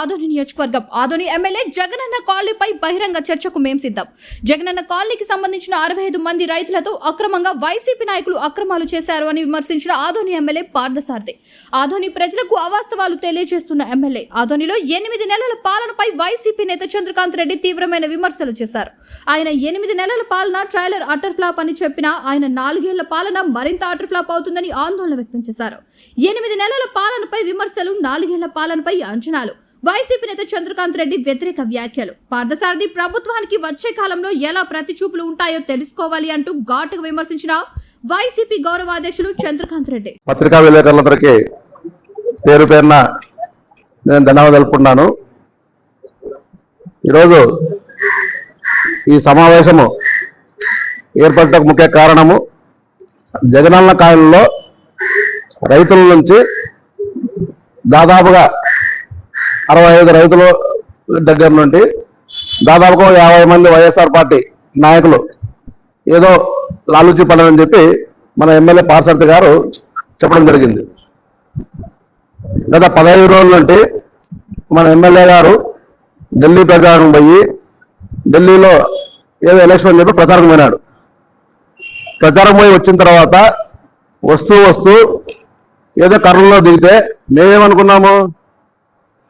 ఆదోని నియోజకవర్గం. ఆదోని ఎమ్మెల్యే జగనన్న కాలనీపై బహిరంగ చర్చకు మేం సిద్ధం. జగనన్న కాలనీకి సంబంధించిన అరవై ఐదు మంది రైతులతో అక్రమంగా వైసీపీ నాయకులు అక్రమాలు చేశారు అని విమర్శించిన ఆదోని ఎమ్మెల్యే పార్థసారథి. ఆదోని ప్రజలకు అవాస్తవాలు తెలియజేస్తున్న ఎమ్మెల్యే ఆదోనిలో ఎనిమిది నెలల పాలనపై వైసీపీ నేత చంద్రకాంత్ రెడ్డి తీవ్రమైన విమర్శలు చేశారు. ఆయన ఎనిమిది నెలల పాలన ట్రైలర్ అటర్ ఫ్లాప్ అని చెప్పినా ఆయన నాలుగేళ్ళ పాలన మరింత అటర్ ఫ్లాప్ అవుతుందని ఆందోళన వ్యక్తం చేశారు. ఎనిమిది నెలల పాలనపై విమర్శలు నాలుగేళ్ళ పాలనపై అంచనాలు. వైసీపీ నేత చంద్రకాంత్ రెడ్డి వ్యతిరేక వ్యాఖ్యలు. పార్థసారథి ప్రభుత్వానికి వచ్చే కాలంలో ఎలా ప్రతిచూపులు ఉంటాయో తెలుసుకోవాలి అంటూ ఘాటుగా విమర్శించిన వైసీపీ గౌరవాధ్యక్షులు చంద్రకాంత్ రెడ్డి. పత్రికా విలేకరులందరికీ పేరు పేరున నేను ధన్యవాదాలు తెలుపుకున్నాను ఈరోజు ఈ సమావేశము ఏర్పడటకు ముఖ్య కారణము జగనన్న కాలంలో రైతుల నుంచి దాదాపుగా అరవై ఐదు రైతుల దగ్గర నుండి దాదాపుగా యాభై మంది వైఎస్ఆర్ పార్టీ నాయకులు ఏదో లాలూచి పడని చెప్పి మన ఎమ్మెల్యే పార్సర్తి గారు చెప్పడం జరిగింది. గత పదహైదు రోజుల నుండి మన ఎమ్మెల్యే గారు ఢిల్లీ ప్రచారం పోయి ఢిల్లీలో ఏదో ఎలక్షన్ అని చెప్పి ప్రచారం పోయినాడు. ప్రచారం పోయి వచ్చిన తర్వాత వస్తూ వస్తూ ఏదో కర్రల్లో దిగితే మేమేమనుకున్నాము?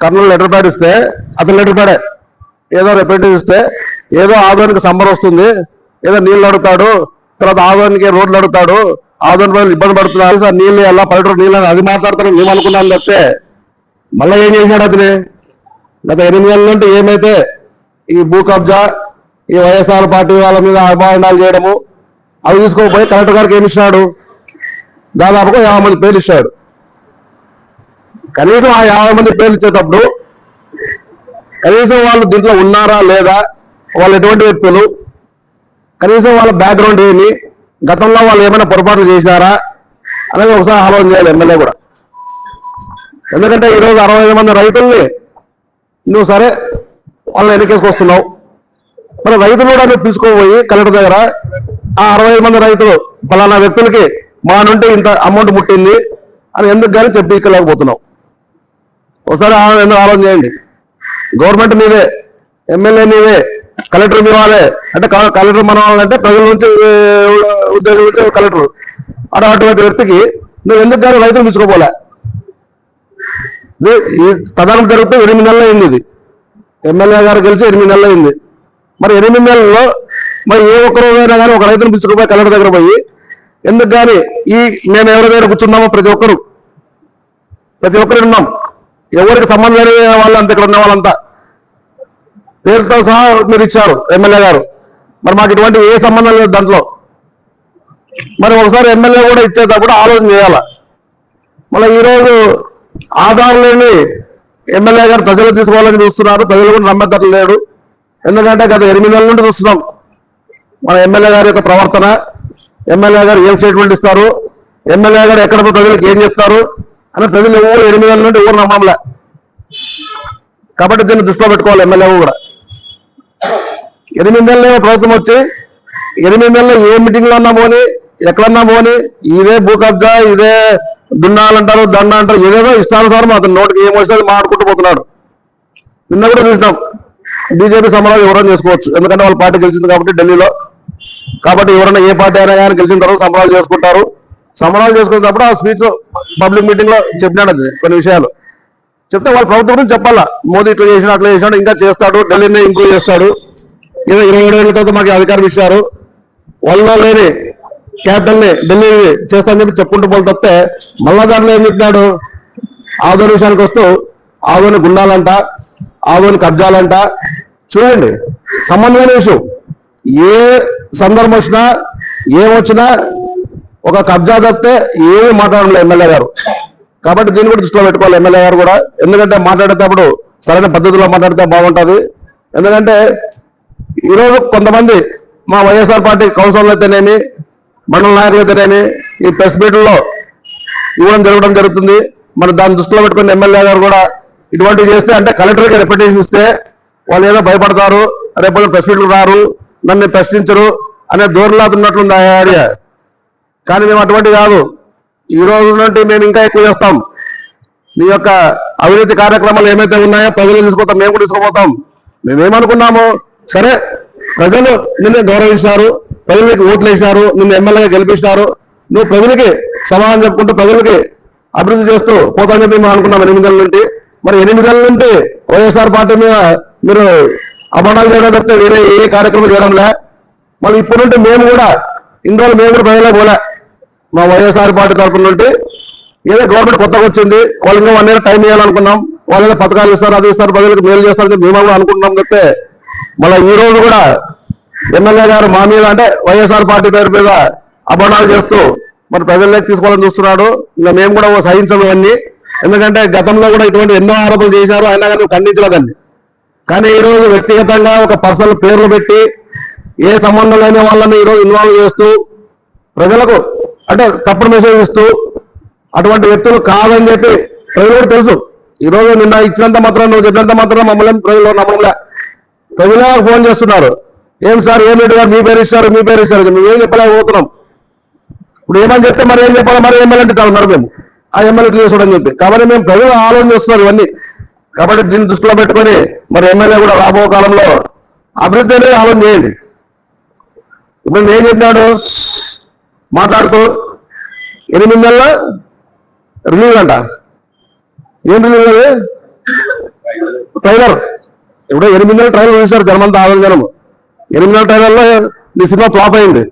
కర్నూలు లెటర్ ప్యాడ్ ఇస్తే అతను లెటర్ ప్యాడే. ఏదో రిప్రజెంటేటివ్ ఇస్తే ఏదో ఆదోనికి సమ్మర్ వస్తుంది. ఏదో నీళ్ళు అడుగుతాడు తర్వాత ఆదోనికి రోడ్లు అడుగుతాడు ఆదోని ప్రజలు ఇబ్బంది పడుతున్నారు సార్ నీళ్ళు ఎలా పల్లెటూరు నీళ్ళు అని అది మాట్లాడతాను మేము అనుకున్నాను తప్పితే. మళ్ళీ ఏం చేశాడు అతని? గత ఎనిమిది ఏళ్ళ నుండి ఏమైతే ఈ భూ కబ్జా ఈ వైఎస్ఆర్ పార్టీ వాళ్ళ మీద అభిమానాలు చేయడము అవి తీసుకోకపోయి కలెక్టర్ గారికి ఏమి ఇచ్చినాడు? దాదాపుగా యాభై మంది పేర్లు ఇచ్చాడు కనీసం ఆ యాభై మంది పేర్లు ఇచ్చేటప్పుడు కనీసం వాళ్ళు దీంట్లో ఉన్నారా లేదా వాళ్ళు ఎటువంటి వ్యక్తులు కనీసం వాళ్ళ బ్యాక్గ్రౌండ్ ఏమి గతంలో వాళ్ళు ఏమైనా పొరపాట్లు చేసినారా అనేది ఒకసారి ఆలోచన చేయాలి ఎమ్మెల్యే కూడా. ఎందుకంటే ఈరోజు అరవై ఐదు మంది రైతుల్ని నువ్వు సరే వాళ్ళని వెనకేసుకొస్తున్నావు మరి రైతులు కూడా నువ్వు పిలుచుకోపోయి కలెక్టర్ దగ్గర ఆ అరవై ఐదు మంది రైతులు ఫలానా వ్యక్తులకి మా నుండి ఇంత అమౌంట్ ముట్టింది అని ఎందుకు కానీ చెప్పి ఇక్కలేకపోతున్నావు ఒకసారి ఆ- ఎందుకు ఆలోచన చేయండి. గవర్నమెంట్ మీదే ఎమ్మెల్యే మీదే కలెక్టర్ మీ వాళ్ళే. అంటే కలెక్టర్ మన వాళ్ళంటే ప్రజల నుంచి ఏ, కలెక్టర్ అటు అటువంటి వ్యక్తికి నువ్వు ఎందుకు కానీ రైతులు పిలుచుకోపోలే? ప్రధానం జరుగుతూ ఎనిమిది నెలలు అయింది ఇది. ఎమ్మెల్యే గారు గెలిచి ఎనిమిది నెలలు అయింది. మరి ఎనిమిది నెలల్లో మరి ఏ ఒక్కరు రోజైనా కానీ ఒక రైతును పిలుచుకుపోయి కలెక్టర్ దగ్గర పోయి ఎందుకు కానీ ఈ మేము ఎవరి దగ్గర కూర్చున్నామో ప్రతి ఒక్కరు. ప్రతి ఒక్కరు ఉన్నాం. ఎవరికి సంబంధం లేని వాళ్ళంతా ఇక్కడ ఉన్న వాళ్ళంతా. పేరుతో సహా మీరు ఇచ్చారు ఎమ్మెల్యే గారు. మరి మాకు ఇటువంటి ఏ సంబంధం లేదు దాంట్లో. మరి ఒకసారి ఎమ్మెల్యే కూడా ఇచ్చేటప్పుడు ఆలోచన చేయాల? మళ్ళీ ఈరోజు ఆధారం లేని ఎమ్మెల్యే గారు ప్రజలు తీసుకోవాలని చూస్తున్నారు ప్రజలు కూడా నమ్మకం లేడు ఎందుకంటే గత ఎనిమిది నెలల నుండి చూస్తున్నాం. మన ఎమ్మెల్యే గారి యొక్క ప్రవర్తన ఎమ్మెల్యే గారు ఏం స్టేట్మెంట్ ఇస్తారు ఎమ్మెల్యే గారు ఎక్కడ ప్రజలకు ఏం చెప్తారు అని ప్రజలు ఎవరు ఎనిమిది నెలల నుండి ఎవరు నమ్మలే. కాబట్టి దీన్ని దృష్టిలో పెట్టుకోవాలి ఎమ్మెల్యే కూడా. ఎనిమిది నెలలు ప్రభుత్వం వచ్చి ఎనిమిది నెలలు ఏ మీటింగ్లో అన్నా పోనీ పోని ఎక్కడన్నా పోని ఇదే భూ కబ్జా ఇదే దున్నాలంటారు దండ అంటారు ఏదేదో ఇష్టానుసారం అతను నోటికి ఏం వస్తే మాట్లాడుకుంటూ పోతున్నాడు. నిన్న కూడా చూసినాం. బీజేపీ సమరాలు ఎవరైనా చేసుకోవచ్చు. ఎందుకంటే వాళ్ళ పార్టీ గెలిచింది కాబట్టి ఢిల్లీలో. కాబట్టి ఎవరైనా ఏ పార్టీ అయినా కానీ గెలిచిన తర్వాత సమరాలు చేసుకుంటారు. సమరాలు చేసుకునేటప్పుడు ఆ స్పీచ్లో పబ్లిక్ మీటింగ్లో చెప్పినాడు అది కొన్ని విషయాలు. చెప్తే వాళ్ళ ప్రభుత్వం గురించి చెప్పాలా? మోదీ ఇట్లా చేసినా అట్లా చేసినాడు ఇంకా చేస్తాడు ఢిల్లీని ఇంప్రూవ్ చేస్తాడు. ఏదో ఇరవై ఏడు ఏళ్ళ తర్వాత మాకు అధికారం ఇచ్చారు. వాళ్ళలో లేని క్యాపిటల్ని ఢిల్లీ చేస్తానని చెప్పి చెప్పుకుంటూ పోలు తప్పితే మళ్ళా దాంట్లో ఏం చెప్పినాడు? ఆదోని విషయానికి వస్తూ ఆదోని గుండాలంట ఆదోని కబ్జాలంట. చూడండి సంబంధమైన విషయం ఏ సందర్భం వచ్చినా ఏమొచ్చినా ఒక కబ్జా తప్పితే ఏమీ మాట్లాడలేదు ఎమ్మెల్యే గారు. కాబట్టి దీన్ని కూడా దృష్టిలో పెట్టుకోవాలి ఎమ్మెల్యే గారు కూడా. ఎందుకంటే మాట్లాడేటప్పుడు సరైన పద్ధతిలో మాట్లాడితే బాగుంటుంది. ఎందుకంటే ఈరోజు కొంతమంది మా వైఎస్ఆర్ పార్టీ కౌన్సిలర్లు అయితేనేమి మండల నాయకులు అయితేనేమి ఈ ప్రెస్ మీట్లో ఇవ్వడం జరగడం జరుగుతుంది. మరి దాన్ని దృష్టిలో పెట్టుకుని ఎమ్మెల్యే గారు కూడా ఇటువంటివి చేస్తే అంటే కలెక్టర్కి రెప్యుటేషన్ ఇస్తే వాళ్ళు ఏదో భయపడతారు. రేపు ప్రెస్ మీట్లు రారు నన్ను ప్రశ్నించరు అనే దూరంలాతున్నట్లుంది ఆ ఏరియా కానీ మేము అటువంటి కాదు. ఈ రోజు నుండి మేము ఇంకా ఎక్కువ చేస్తాం. మీ యొక్క అవినీతి కార్యక్రమాలు ఏమైతే ఉన్నాయో ప్రజలు తీసుకుంటాం మేము కూడా తీసుకుపోతాం. మేమేమనుకున్నాము సరే ప్రజలు నిన్ను గౌరవించారు ప్రజలకి ఓట్లు వేసినారు నిన్ను ఎమ్మెల్యేగా గెలిపించినారు. నువ్వు ప్రజలకి సమాధానం చెప్పుకుంటూ ప్రజలకి అభివృద్ధి చేస్తూ పోతా చెప్పి మేము అనుకున్నాం ఎనిమిదేళ్ళ నుండి. మరి ఎనిమిది నెలల నుండి వైఎస్ఆర్ పార్టీ మీద మీరు అబద్ధాలు చేయడం తప్పితే వేరే ఏ కార్యక్రమం చేయడంలే. మళ్ళీ ఇప్పటి నుండి మేము కూడా ఇన్ని రోజులు మేము కూడా ప్రజలకు పోలే. మా వైఎస్ఆర్ పార్టీ తరఫున నుండి ఏదో గవర్నమెంట్ కొత్తగా వచ్చింది వాళ్ళు ఇంకా వన్ ఇయర్ టైం ఇవ్వాలనుకున్నాం వాళ్ళు ఏదో పథకాలు ఇస్తారు అది ఇస్తారు ప్రజలకు మేలు చేస్తారని మేము కూడా అనుకుంటున్నాం తప్పితే మళ్ళీ ఈ రోజు కూడా ఎమ్మెల్యే గారు మా మీద అంటే వైఎస్ఆర్ పార్టీ పేరు మీద అబద్ధాలు చేస్తూ మరి ప్రజల్లోకి తీసుకోవాలని చూస్తున్నాడు. ఇంకా మేము కూడా సహించము ఇవన్నీ. ఎందుకంటే గతంలో కూడా ఇటువంటి ఎన్నో ఆరోపణలు చేశారు అయినా కానీ ఖండించలేదండి కానీ ఈరోజు వ్యక్తిగతంగా ఒక పర్సనల్ పేర్లు పెట్టి ఏ సంబంధం లేని వాళ్ళని ఈరోజు ఇన్వాల్వ్ చేస్తూ ప్రజలకు అంటే తప్పుడు మెసేజ్ ఇస్తూ అటువంటి వ్యక్తులు కాదని చెప్పి ప్రజలు కూడా తెలుసు. ఈ రోజు నిన్న ఇచ్చినంత మాత్రం నువ్వు చెప్పినంత మాత్రం మమ్మల్ని ప్రజలు నమ్మలే ప్రజలే ఫోన్ చేస్తున్నారు. ఏం సార్ ఏం రెడ్డి గారు మీ పేరు ఇస్తారు మీ పేరు ఇస్తారు. మేమేం చెప్పలేకపోతున్నాం ఇప్పుడు ఏమని చెప్తే మరి ఏం చెప్పాలి మరి ఎమ్మెల్యే అంటే మరి మేము. ఆ ఎమ్మెల్యే చేసుకోవడం చెప్పి. కాబట్టి మేము ప్రజలు ఆలోచన చేస్తున్నారు ఇవన్నీ. కాబట్టి దీన్ని దృష్టిలో పెట్టుకొని మరి ఎమ్మెల్యే కూడా రాబో కాలంలో అభివృద్ధి అనేది ఆలోచన చేయండి. ఇప్పుడు నేను ఏం చెప్పినాడు? మాట్లాడుతూ ఎనిమిది నెలల రిలీవ్ అంట. ఏం రిలీవ్ అది? ట్రైలర్ ఇప్పుడు ఎనిమిది నెలల ట్రైలర్ చూసారు జనమంతా ఆదరణ జనం. ఎనిమిది నెలల ట్రైలర్లో నీ సినిమా ఫ్లాప్ అయింది.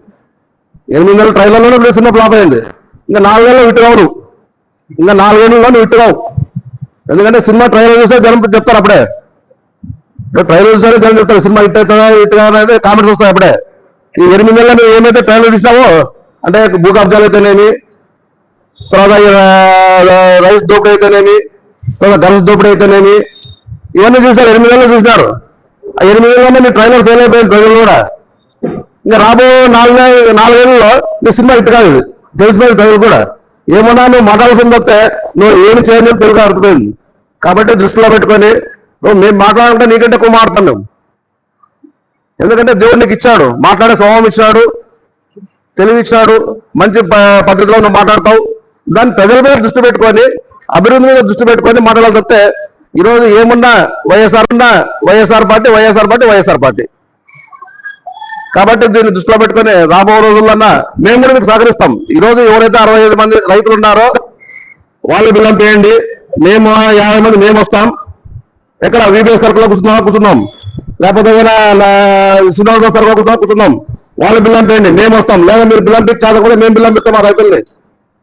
ఎనిమిది నెలల ట్రైలర్లోనే ఇప్పుడు సినిమా ఫ్లాప్ అయింది. ఇంకా నాలుగేళ్ళు విట్టురావు నువ్వు. ఇంకా నాలుగేళ్ళలో నువ్వు విట్టురావు ఎందుకంటే సినిమా ట్రైలర్ చూస్తే జనం చెప్తారు అప్పుడే. ఇప్పుడు ట్రైలర్ చూసారే జనం చెప్తారు సినిమా హిట్ అవుతుందా హిట్ కాదా అనేది కామెంట్స్ వస్తాయి అప్పుడే. ఈ ఎనిమిది నెలలు నువ్వు ఏమైతే ట్రైలర్ ఇచ్చినావో అంటే భూ కబ్జాలు అయితేనేమి తర్వాత రైస్ దోపిడీ అయితేనేమి తర్వాత గన్స్ దోపిడీ అయితేనేమి ఇవన్నీ చూశారు ఎనిమిది నెలలు చూసినారు ఆ ఎనిమిది నెలల్లో మీ ట్రైలర్ ఫెయిల్ అయిపోయింది ప్రజలు కూడా. ఇంకా రాబోయే నాలుగు నాలుగేళ్ళలో నీ సినిమా ఇట్టు కాదు తెలిసిపోయింది ప్రజలు కూడా. ఏమన్నా నువ్వు మాట్లాడుతుంది వస్తే నువ్వు ఏమి చేయని తెలుగు అర్థమైంది. కాబట్టి దృష్టిలో పెట్టుకొని నువ్వు మేము మాట్లాడాలంటే నీకంటే ఎక్కువ మాట్లాడుతున్నాం ఎందుకంటే దేవుడు నీకు ఇచ్చాడు. మాట్లాడే స్వభావం ఇచ్చాడు. తెలివిచ్చినాడు మంచి ప- పద్ధతిలో నువ్వు మాట్లాడతావు. దాన్ని ప్రజల మీద దృష్టి పెట్టుకొని అభివృద్ధి మీద దృష్టి పెట్టుకొని మాట్లాడాలి తప్పితే ఈరోజు ఏమున్నా వైఎస్ఆర్ ఉన్నా YSR party YSR party YSR party. కాబట్టి దీన్ని దృష్టిలో పెట్టుకొని రాబో రోజుల్లో మేము కూడా మీకు సహకరిస్తాం. ఈ రోజు ఎవరైతే అరవై ఐదు మంది రైతులు ఉన్నారో వాళ్ళు బిల్లం పేయండి. మేము యాభై మంది మేము వస్తాం. ఎక్కడ వీబీఎస్ సరుకులో కూర్చున్నాం కూర్చున్నాం. లేకపోతే ఏదైనా సినిమా సర్కిల్ కూర్చున్నాం కూర్చున్నాం. వాళ్ళు బిల్లంపేయండి మేము వస్తాం. లేదా మీరు బిల్లం పెట్టి కూడా మేము బిల్లం మా ఆ రైతుల్ని.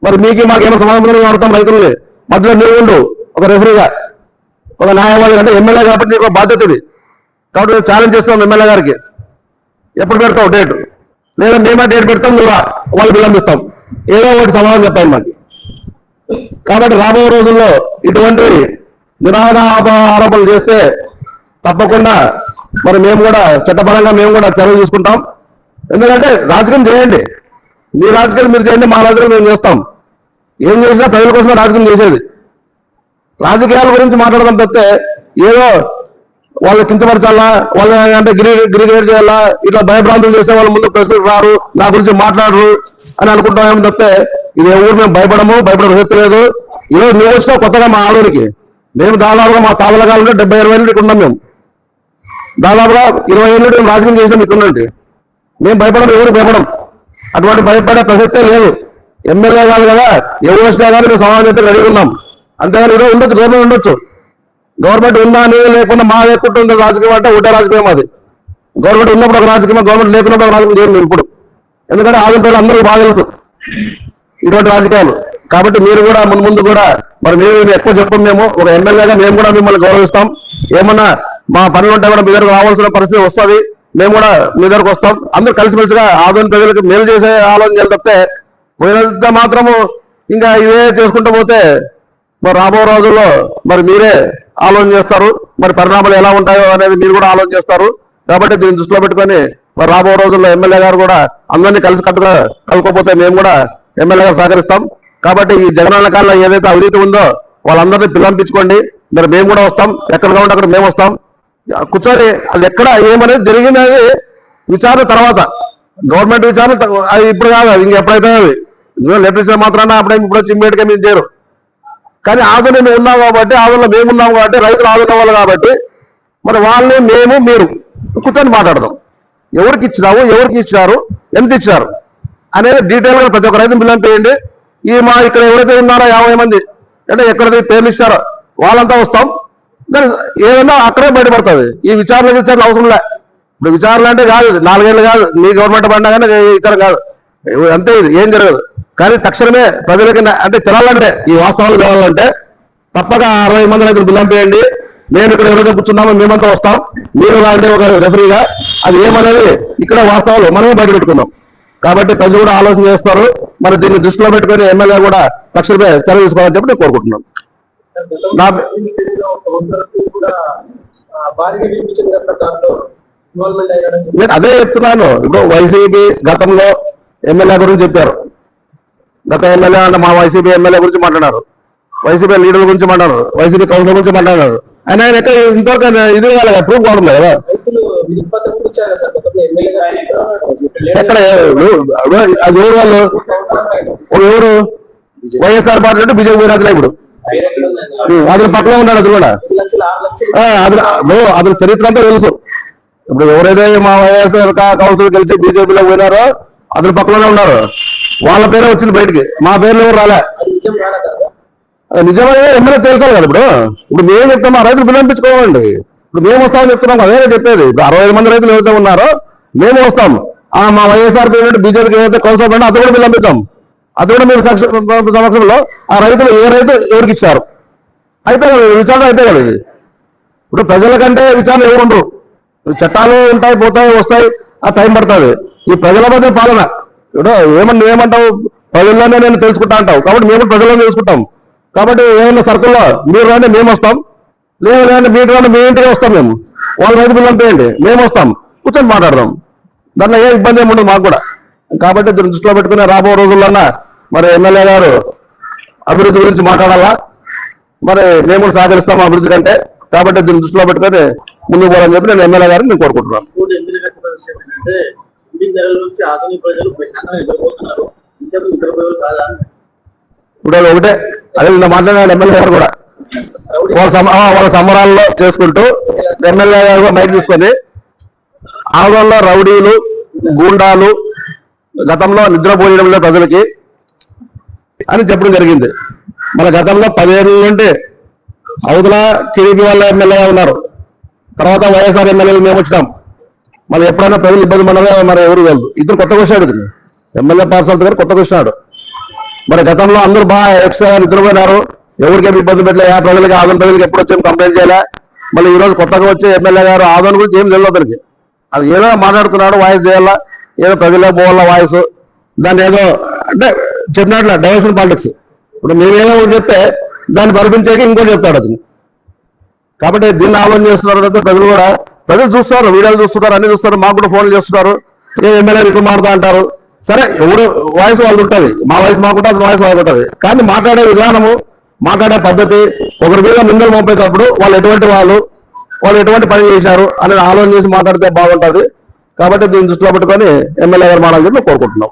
మరి మీకు మాకేమో సమాధానం ఆడతాం రైతుల్ని. మధ్యలో మీరు ఉండు ఒక రెఫరీగా ఒక న్యాయవాది అంటే ఎమ్మెల్యే కాబట్టి నీకు ఒక బాధ్యత ఇది. కాబట్టి మేము ఛాలెంజ్ చేస్తున్నాం ఎమ్మెల్యే గారికి. ఎప్పుడు పెడతావు డేట్ లేదా మేమే డేట్ పెడతాం నువ్వు రా వాళ్ళు విలంబిస్తాం ఏదో ఒకటి సమాధానం చెప్పాలి మాకు. కాబట్టి రాబోయే రోజుల్లో ఇటువంటి నిరాధ ఆరోపణలు చేస్తే తప్పకుండా మరి మేము కూడా చట్టపరంగా మేము కూడా చర్యలు తీసుకుంటాం. ఎందుకంటే రాజకీయం చేయండి. మీ రాజకీయం మీరు చేయండి మా రాజకీయాలు మేము చేస్తాం. ఏం చేసినా ప్రజల కోసమే రాజకీయం చేసేది. రాజకీయాల గురించి మాట్లాడడం తప్పితే ఏదో వాళ్ళు కించపరచాలా వాళ్ళ అంటే గిరి గిరిగేట్ చేయాలా ఇట్లా భయభ్రాంతులు చేస్తే వాళ్ళ ముందు ప్రశ్నలు రారు నా గురించి మాట్లాడరు అని అనుకుంటామేమో తప్పితే ఇది ఎవరు మేము భయపడము భయపడే ప్రసక్తి లేదు. ఈరోజు నువ్వు వచ్చినావు కొత్తగా మా ఆలోనికి మేము దాదాపుగా మా తాతల డెబ్బై ఇరవై ఏళ్ళు ఇక్కడ ఉన్నాం మేము. దాదాపుగా ఇరవై ఏళ్ళు మేము రాజకీయం చేసినాం ఇక్కడ ఉండండి మేము భయపడం ఎవరు భయపడం అటువంటి భయపడే ప్రసక్తే లేదు. ఎమ్మెల్యే కాదు కదా ఎవరు వచ్చినా కానీ మేము సమాధానం చెప్పి రెడీ ఉన్నాం. అంతేగాని ఈరోజు ఉండొచ్చు గవర్నమెంట్ ఉండొచ్చు. గవర్నమెంట్ ఉందా అని లేకుండా మా లేకుంటుంది రాజకీయం అంటే ఒకటే రాజకీయం అది. గవర్నమెంట్ ఉన్నప్పుడు ఒక రాజకీయం గవర్నమెంట్ లేకున్నప్పుడు ఒక రాజకీయం చేయండి ఇప్పుడు. ఎందుకంటే ఆదిన పేరు అందరికీ బాగా తెలుసు ఇటువంటి రాజకీయాలు. కాబట్టి మీరు కూడా ముందు ముందు కూడా మరి మీరు ఎక్కువ చెప్పం మేము. ఒక ఎమ్మెల్యేగా మేము కూడా మిమ్మల్ని గౌరవిస్తాం. ఏమన్నా మా పనులు ఉంటే కూడా మీ దగ్గరకు రావాల్సిన పరిస్థితి వస్తుంది. మేము కూడా మీ దగ్గరకు వస్తాం. అందరూ కలిసిమెలిసిగా ఆదరణ ప్రజలకు మేలు చేసే ఆలోచన చేయాలి తప్పితే పోయినంత మాత్రము ఇంకా ఇవే చేసుకుంటూ పోతే మరి రాబో రోజుల్లో మరి మీరే ఆలోచన చేస్తారు. మరి పరిణామాలు ఎలా ఉంటాయో అనేది మీరు కూడా ఆలోచన చేస్తారు. కాబట్టి దీన్ని దృష్టిలో పెట్టుకొని మరి రాబో రోజుల్లో ఎమ్మెల్యే గారు కూడా అందరినీ కలిసి కట్టుగా కలుపుకోపోతే మేము కూడా ఎమ్మెల్యే గారు సహకరిస్తాం. కాబట్టి ఈ జగనన్న కాలంలో ఏదైతే అవినీతి ఉందో వాళ్ళందరినీ పిల్లంపించుకోండి. మరి మేము కూడా వస్తాం. ఎక్కడ కావాలంటే అక్కడ మేము వస్తాం. కూర్చొని అది ఎక్కడ ఏమనేది జరిగింది విచారణ తర్వాత. గవర్నమెంట్ విచారణ అది ఇప్పుడు కాదు అది ఇంకెప్పుడైతే అది? లెటర్ ఇచ్చిన మాత్రాన అప్పుడే ఇప్పుడు వచ్చి ఇమ్మీడియట్గా మీరు చేయరు. కానీ ఆదరణ మేము ఉన్నాం కాబట్టి ఆదరణ మేము ఉన్నాం కాబట్టి రైతులు ఆదరణ వాళ్ళు కాబట్టి మరి వాళ్ళని మేము మీరు కూర్చొని మాట్లాడదాం. ఎవరికి ఇచ్చినావు ఎవరికి ఇచ్చారు ఎంత ఇచ్చారు అనేది డీటెయిల్గా ప్రతి ఒక్క రైతు బిల్లు చేయండి ఈ మా ఇక్కడ ఎవరైతే ఉన్నారో యాభై మంది అంటే ఎక్కడైతే పేర్లు ఇచ్చారో వాళ్ళంతా వస్తాం. దాని ఏదన్నా అక్కడే బయటపడుతుంది. ఈ విచారణ విచారణ అవసరం లే. ఇప్పుడు విచారణ అంటే కాదు నాలుగేళ్ళు కాదు మీ గవర్నమెంట్ పడినా కానీ విచారం కాదు. అంతే ఇది ఏం జరగదు. కానీ తక్షణమే ప్రజలకి అంటే తెలాలంటే ఈ వాస్తవాలు కావాలంటే తప్పక అరవై మంది రైతులు బిల్లంపేయండి మేము ఇక్కడ ఎవరైతే కూర్చున్నామో మేమంతా వస్తాం. మీరు అంటే ఒక రెఫరీగా అది ఏమనేది ఇక్కడ వాస్తవాలు మనమే బయట పెట్టుకున్నాం. కాబట్టి ప్రజలు కూడా ఆలోచన చేస్తారు. మరి దీన్ని దృష్టిలో పెట్టుకుని ఎమ్మెల్యే కూడా తక్షణమే చర్య తీసుకోవాలని చెప్పి నేను కోరుకుంటున్నాను. నా. నేను అదే చెప్తున్నాను. ఇప్పుడు వైసీపీ గతంలో ఎమ్మెల్యే గురించి చెప్పారు. గత ఎమ్మెల్యే అంటే మా వైసీపీ ఎమ్మెల్యే గురించి మాట్లాడారు. వైసీపీ లీడర్ గురించి మాట్లాడారు. వైసీపీ కౌన్సిలర్ గురించి మాట్లాడారు. ఆయన ఆయన ఎక్కడ ఇంతవరకు ఇది కాలేదు ప్రూఫ్ కావడం కదా. ఎక్కడ అది ఎవరు వాళ్ళు? ఎవరు? వైఎస్ఆర్ పార్టీ అంటే బీజేపీ పోయినట్లే ఇప్పుడు. అతని పక్కన ఉన్నాడు అతను కూడా. అతను అతని చరిత్ర అంతా తెలుసు. ఇప్పుడు ఎవరైతే మా వైఎస్ఆర్ కౌన్సిల్ కలిసి బీజేపీలో పోయినారో అతని పక్కనే ఉన్నారు. వాళ్ళ పేరే వచ్చింది బయటికి. మా పేర్లు ఎవరు రాలే. అది కదా ఎమ్మెల్యే తేల్చాలి కదా ఇప్పుడు. ఇప్పుడు మేము చెప్తాం ఆ రైతులు వినిపించుకోమండి ఇప్పుడు మేము వస్తామని చెప్తున్నాం అదే చెప్పేది. ఇప్పుడు అరవై ఐదు మంది రైతులు ఎవరైతే ఉన్నారో మేము వస్తాం. ఆ మా వైఎస్ఆర్ పేరు బీజేపీకి ఏదైతే కౌన్సిల్ పడినా అతను కూడా విలంపిద్దాం అది కూడా మీరు సక్ష- సమక్షంలో ఆ రైతులు ఏ రైతు ఎవరికి ఇచ్చారు? అయితే కదా విచారణ అయితే కదా ఇది. ఇప్పుడు ప్రజల కంటే విచారణ ఎవరు ఉండరు. చట్టాలు ఉంటాయి పోతాయి వస్తాయి ఆ టైం పడుతుంది. ఈ ప్రజల మధ్య పాలన. ఇప్పుడు ఏమన్నా ఏమంటావు? ప్రజల్లోనే నేను తెలుసుకుంటా అంటావు. కాబట్టి మేము ప్రజల్లో ప్రజల్లోనే తెలుసుకుంటాం. కాబట్టి ఏమైనా సర్కుల్లో మీరు రాండి మేము వస్తాం. లేదు లేదంటే మీరు రాండి మీ ఇంటికి వస్తాం మేము. వాళ్ళ రైతు బిల్లు పంపేయండి మేము వస్తాం. కూర్చొని మాట్లాడదాం. దాంట్లో ఏ ఇబ్బంది ఏమి ఉండదు మాకు కూడా. కాబట్టి దృష్టిలో పెట్టుకుని రాబో రోజుల్లోనా మరి ఎమ్మెల్యే గారు అభివృద్ధి గురించి మాట్లాడాలా? మరి మేము కూడా సహకరిస్తాం అభివృద్ధి కంటే. కాబట్టి దీన్ని దృష్టిలో పెట్టుకొని ముందుకు పోవాలని చెప్పి నేను ఎమ్మెల్యే గారిని నేను కోరుకుంటున్నాను. ఇప్పుడు ఒకటే. అదే నిన్న మాట్లాడిన ఎమ్మెల్యే గారు కూడా. వాళ్ళ వాళ్ళ సంబరాల్లో చేసుకుంటూ ఎమ్మెల్యే గారు కూడా మైక్ తీసుకొని ఆందోళనలో రౌడీలు గూండాలు గతంలో నిద్రపోయడం లేదు ప్రజలకి అని చెప్పడం జరిగింది. మన గతంలో పదిహేను నుండి అవతల టీడీపీ వాళ్ళ ఎమ్మెల్యే ఉన్నారు. తర్వాత వైఎస్ఆర్ ఎమ్మెల్యేలు మేము వచ్చినాం. మరి ఎప్పుడైనా ప్రజలు ఇబ్బంది పడినా మరి ఎవరు వెళ్ళదు ఇద్దరు కొత్తగా వచ్చాడు ఎమ్మెల్యే పార్సల్ దగ్గర కొత్తగా వచ్చినాడు మరి గతంలో అందరూ బాగా ఎక్స్ట్రా నిద్రపోయినారు ఎవరికేమి ఇబ్బంది పెట్టలే. ఆ ప్రజలకి ఆదరణ ప్రజలకి ఎప్పుడు వచ్చాము కంప్లైంట్ చేయలే. మళ్ళీ ఈరోజు కొత్తగా వచ్చే ఎమ్మెల్యే గారు ఆదరణ గురించి ఏం తెలియదు అతనికి. అది ఏదో మాట్లాడుతున్నాడు వాయిస్ చేయాలా ఏదో ప్రజలే పోవాలా వాయిస్. దాన్ని ఏదో అంటే చెప్పినట్ల డైవర్షన్ పాలిటిక్స్ ఇప్పుడు మేమేదో ఒకటి చెప్తే దాన్ని పరిపించాక ఇంకోటి చెప్తాడు అతను. కాబట్టి దీన్ని ఆహ్వానం చేస్తున్నారు కదా ప్రజలు కూడా ప్రజలు చూస్తారు వీడియోలు చూస్తున్నారు అన్ని చూస్తారు మాకు కూడా ఫోన్లు చేస్తున్నారు. ఎమ్మెల్యే ఇప్పుడు మారుతా అంటారు. సరే ఎవరు వాయిస్ వాళ్ళు ఉంటుంది. మా వాయిస్ మాకు ఉంటుంది వాయిస్ వాళ్ళు ఉంటుంది. కానీ మాట్లాడే విధానము మాట్లాడే పద్ధతి ఒకరి మీద నిందలు మోపేటప్పుడు వాళ్ళు ఎటువంటి వాళ్ళు వాళ్ళు ఎటువంటి పని చేశారు అనేది ఆలోచన చేసి మాట్లాడితే బాగుంటుంది. కాబట్టి దీన్ని దృష్టిలో పెట్టుకొని ఎమ్మెల్యే గారు మాట్లాడాలని చెప్పి కోరుకుంటున్నాం.